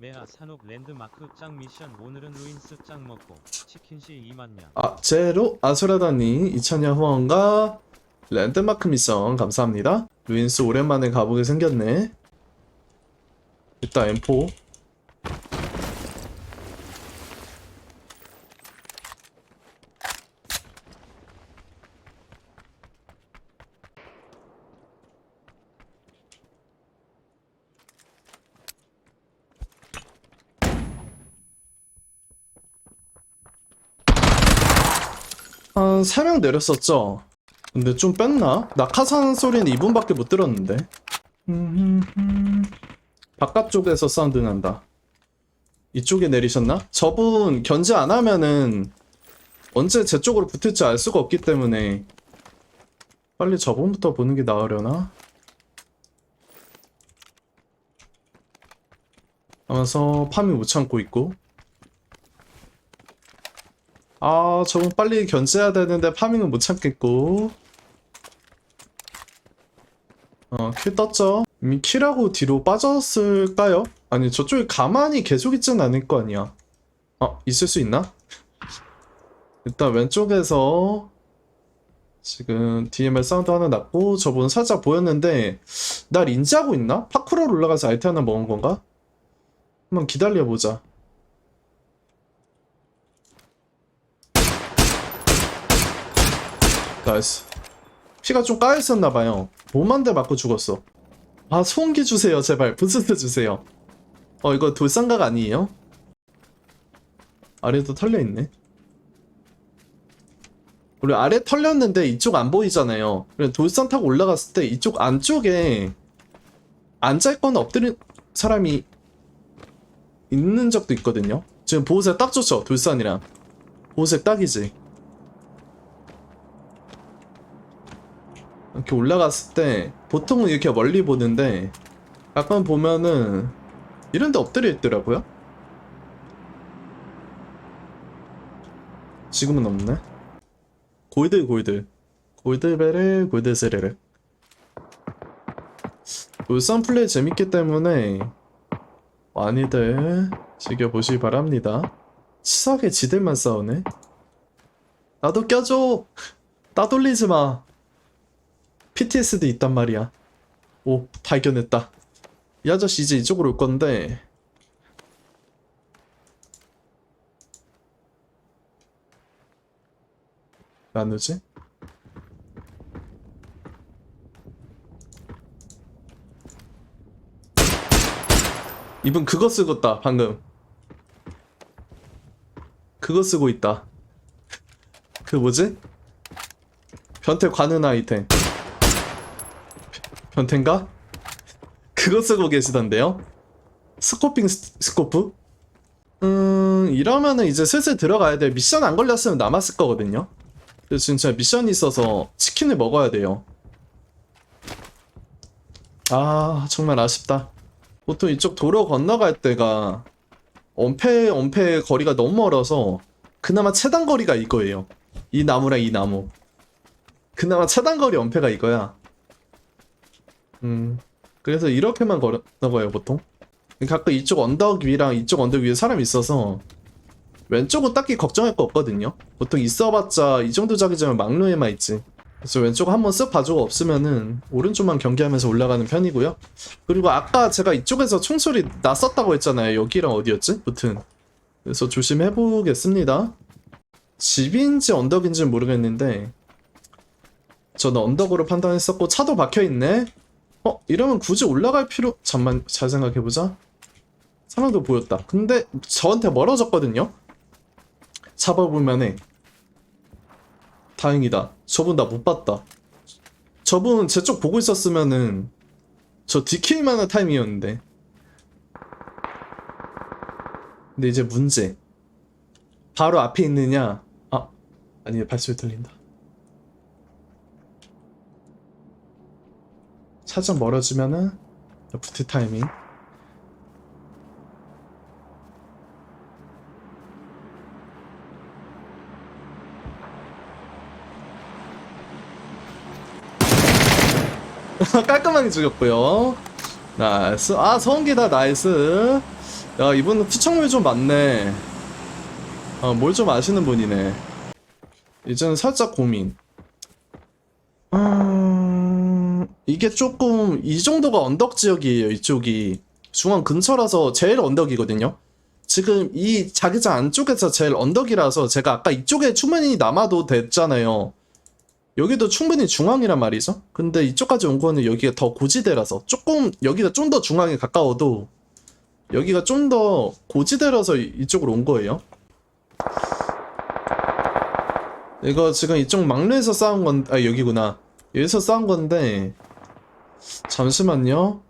메아 산옥 랜드마크 짱 미션 오늘은 루인스 짱 먹고 치킨시 2만냥 아, 제로 아수라다니 2000년 후원과 랜드마크 미션 감사합니다. 루인스 오랜만에 가보게 생겼네. 일단 M4 한 3명 내렸었죠? 근데 좀 뺐나? 낙하산 소리는 2분밖에 못 들었는데 바깥쪽에서 사운드 난다 이쪽에 내리셨나? 저분 견제 안 하면은 언제 제 쪽으로 붙을지 알 수가 없기 때문에 빨리 저분부터 보는 게 나으려나? 하면서 파밍 못 참고 있고 아, 저건 빨리 견제해야 되는데 파밍은 못 참겠고. 어, 킬 떴죠? 이미 킬하고 뒤로 빠졌을까요? 아니, 저쪽에 가만히 계속 있진 않을 거 아니야. 어, 있을 수 있나? 일단 왼쪽에서 지금 DMR 사운드 하나 났고 저분 살짝 보였는데 날 인지하고 있나? 파쿠로로 올라가서 아이템 하나 먹은 건가? 한번 기다려보자. 나이스. 피가 좀 까였었나봐요. 몸 한 대 맞고 죽었어. 아, 소음기 주세요, 제발. 부스트 주세요. 어, 이거 돌상각 아니에요? 아래도 털려있네. 우리 아래 털렸는데 이쪽 안 보이잖아요. 돌산 타고 올라갔을 때 이쪽 안쪽에 앉아있거나 엎드린 사람이 있는 적도 있거든요. 지금 보호색 딱 좋죠, 돌산이랑. 보호색 딱이지. 이렇게 올라갔을 때 보통은 이렇게 멀리 보는데 가끔 보면은 이런 데 엎드려 있더라고요. 지금은 없네. 골드 골드 골드베르 골드세레르 울산 플레이 재밌기 때문에 많이들 즐겨보시기 바랍니다. 치사하게 지들만 싸우네. 나도 껴줘. 따돌리지 마. PTSD 있단 말이야. 오, 발견했다. 이 아저씨 이제 이쪽으로 올 건데. 나누지? 이분 그거 쓰고 있다, 방금. 그거 쓰고 있다. 그 뭐지? 변태 관은 아이템. 변태인가? 그거 쓰고 계시던데요? 스코핑 스, 스코프? 음, 이러면은 이제 슬슬 들어가야 돼. 미션 안 걸렸으면 남았을 거거든요. 그래서 진짜 미션이 있어서 치킨을 먹어야 돼요. 아, 정말 아쉽다. 보통 이쪽 도로 건너갈 때가 엄폐, 엄폐 거리가 너무 멀어서 그나마 최단 거리가 이거예요. 이 나무랑 이 나무. 그나마 최단 거리 엄폐가 이거야. 음, 그래서 이렇게만 걸어가요, 보통. 가끔 이쪽 언덕 위랑 이쪽 언덕 위에 사람이 있어서 왼쪽은 딱히 걱정할 거 없거든요. 보통 있어봤자 이 정도 자기장은 막루에만 있지. 그래서 왼쪽 한번 쓱 봐주고 없으면은 오른쪽만 경계하면서 올라가는 편이고요. 그리고 아까 제가 이쪽에서 총소리 났었다고 했잖아요. 여기랑 어디였지? 무튼. 그래서 조심해 보겠습니다. 집인지 언덕인지 는 모르겠는데 저는 언덕으로 판단했었고 차도 박혀 있네? 어? 이러면 굳이 올라갈 필요... 잠만 잘 생각해보자. 사람도 보였다. 근데 저한테 멀어졌거든요? 잡아보면 해. 다행이다. 저분 나 못 봤다. 저분 제 쪽 보고 있었으면은 저 디킬만한 타임이었는데. 근데 이제 문제. 바로 앞에 있느냐? 아, 아니 발소리 들린다. 살짝 멀어지면은 부트 타이밍. 깔끔하게 죽였고요. 나이스. 아, 성기다 나이스. 야 이분 후청물 좀 많네 아뭘 좀 아시는 분이네 이제는 살짝 고민 음... 이게 조금 이 정도가 언덕 지역이에요 이쪽이 중앙 근처라서 제일 언덕이거든요 지금 이 자기장 안쪽에서 제일 언덕이라서 제가 아까 이쪽에 충분히 남아도 됐잖아요 여기도 충분히 중앙이란 말이죠 근데 이쪽까지 온 거는 여기가 더 고지대라서 조금 여기가 좀 더 중앙에 가까워도 여기가 좀 더 고지대라서 이- 이쪽으로 온 거예요. 이거 지금 이쪽 막루에서 싸운 건, 아, 여기구나. 여기서 싸운 건데, 잠시만요.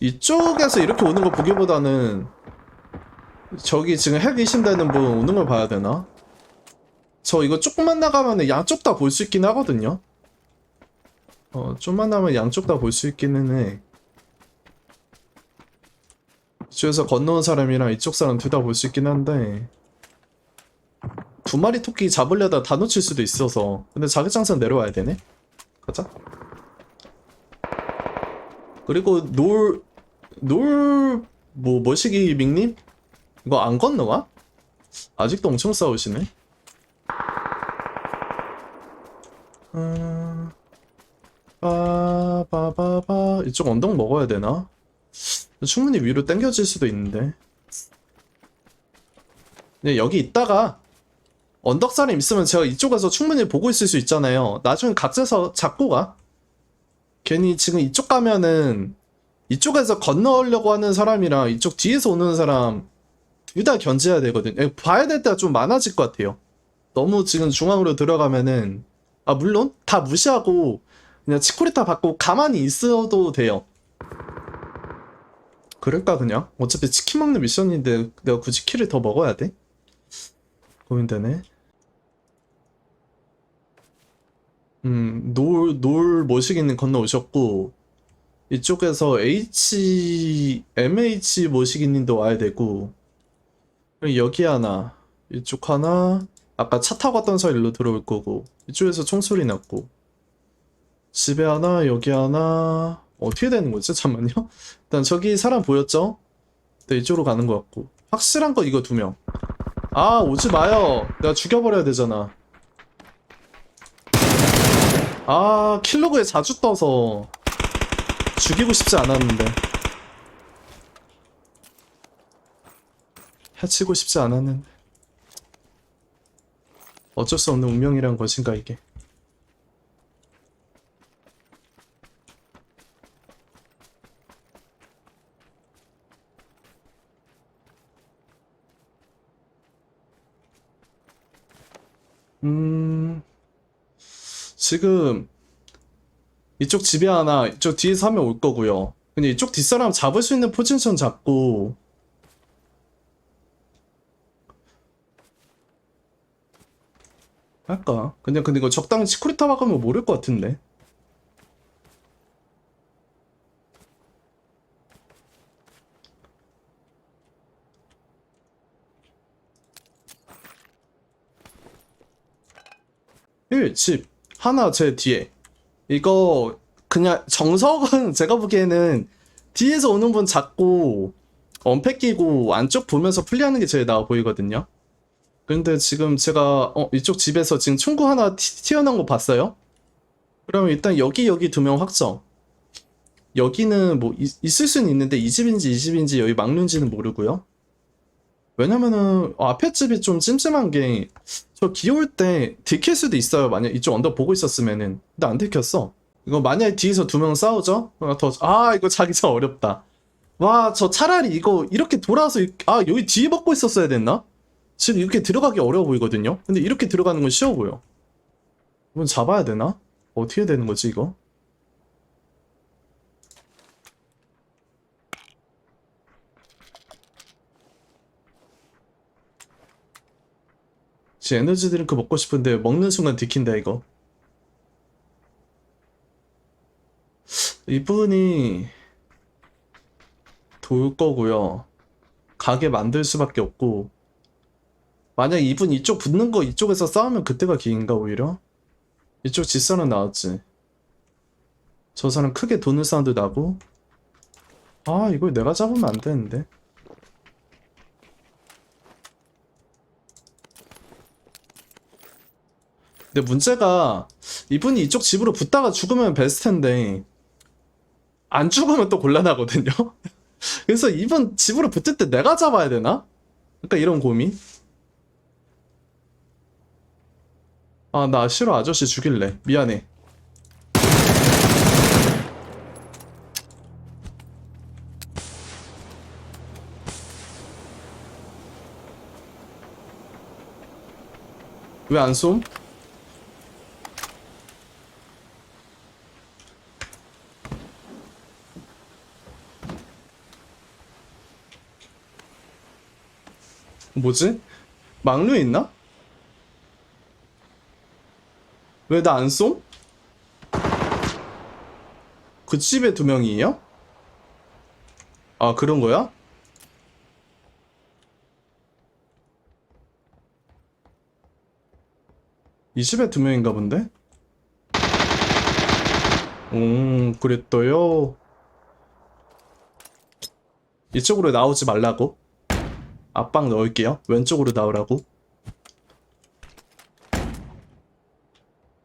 이쪽에서 이렇게 오는 거 보기보다는, 저기 지금 핵 의심되는 분 오는 걸 봐야 되나? 저 이거 조금만 나가면 양쪽 다 볼 수 있긴 하거든요. 어, 좀만 나면 양쪽 다 볼 수 있기는 해. 이쪽에서 건너온 사람이랑 이쪽 사람 둘 다 볼 수 있긴 한데 두 마리 토끼 잡으려다 다 놓칠 수도 있어서 근데 자기장선 내려와야 되네 가자 그리고 놀... 놀... 뭐 머시기 밍님? 이거 안 건너와? 아직도 엄청 싸우시네 음... 빠바바 바 이쪽 언덕 먹어야 되나? 충분히 위로 당겨질 수도 있는데. 네, 여기 있다가 언덕 사람 있으면 제가 이쪽에서 충분히 보고 있을 수 있잖아요. 나중에 각자서 잡고 가. 괜히 지금 이쪽 가면은 이쪽에서 건너려고 하는 사람이랑 이쪽 뒤에서 오는 사람 둘 다 견제해야 되거든. 요 봐야 될 때가 좀 많아질 것 같아요. 너무 지금 중앙으로 들어가면은 아 물론 다 무시하고 그냥 치코리타 받고 가만히 있어도 돼요. 그럴까 그냥? 어차피 치킨 먹는 미션인데 내가 굳이 키를 더 먹어야 돼? 고민되네. 음, 놀, 놀 모시기는 건너오셨고 이쪽에서 H, MH 모시기님도 와야 되고 여기 하나, 이쪽 하나 아까 차 타고 왔던 사람 일로 들어올 거고 이쪽에서 총소리 났고 집에 하나, 여기 하나 어떻게 되는 거지? 잠만요. 일단 저기 사람 보였죠? 네, 이쪽으로 가는 것 같고. 확실한 거 이거 두 명. 아, 오지 마요. 내가 죽여버려야 되잖아. 아, 킬로그에 자주 떠서 죽이고 싶지 않았는데. 해치고 싶지 않았는데. 어쩔 수 없는 운명이란 것인가, 이게. 음, 지금 이쪽 집에 하나, 이쪽 뒤에서 한명올 거고요. 근데 이쪽 뒷사람 잡을 수 있는 포지션 잡고 할까? 그냥 근데 이거 적당히 치쿠리타 박으면 모를 것 같은데. 일, 집 하나 제 뒤에. 이거 그냥 정석은 제가 보기에는 뒤에서 오는 분 잡고 언패 끼고 안쪽 보면서 플레이하는 게 제일 나아 보이거든요. 근데 지금 제가 어, 이쪽 집에서 지금 총구 하나 튀, 튀어나온 거 봤어요? 그러면 일단 여기 여기 두 명 확정. 여기는 뭐 있, 있을 수는 있는데 이 집인지 이 집인지 여기 막는지는 모르고요 왜냐면은 어, 앞에 집이 좀 찜찜한 게 저 기어올 때 들킬 수도 있어요. 만약 이쪽 언덕 보고 있었으면은. 근데 안 들켰어. 이거 만약에 뒤에서 두 명 싸우죠? 어, 더, 아, 이거 자기장 어렵다. 와, 저 차라리 이거 이렇게 돌아서, 이- 아, 여기 뒤에 먹고 있었어야 됐나? 지금 이렇게 들어가기 어려워 보이거든요? 근데 이렇게 들어가는 건 쉬워 보여. 이건 잡아야 되나? 어떻게 되는 거지, 이거? 지 에너지 드링크 먹고 싶은데 먹는 순간 들킨다 이거. 이분이 돌 거고요. 가게 만들 수밖에 없고 만약 이분 이쪽 붙는 거 이쪽에서 싸우면 그때가 기인가 오히려? 이쪽 뒷사람 나왔지. 저 사람 크게 도는 사운드 나고 아 이걸 내가 잡으면 안 되는데 근데 문제가 이분이 이쪽 집으로 붙다가 죽으면 베스트인데 안 죽으면 또 곤란하거든요. 그래서 이분 집으로 붙을 때 내가 잡아야 되나? 그러니까 이런 고민. 아, 나 싫어 아저씨 죽일래. 미안해. 왜 안 쏨? 뭐지? 막루에 있나? 왜 나 안 쏨? 그 집에 두 명이에요? 아 그런 거야? 이 집에 두 명인가 본데? 음 그랬어요 이쪽으로 나오지 말라고 앞방 넣을게요. 왼쪽으로 나오라고.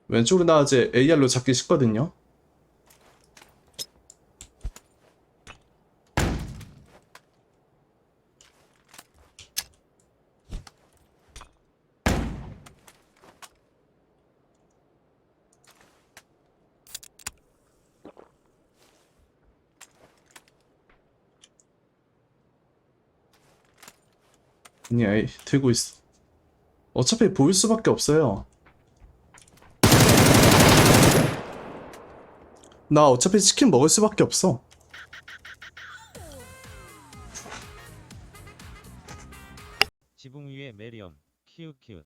왼쪽으로 나와야지 AR로 잡기 쉽거든요. 아니, 아이, 들고 있어. 어차피 보일 수밖에 없어요. 나 어차피 치킨 먹을 수밖에 없어.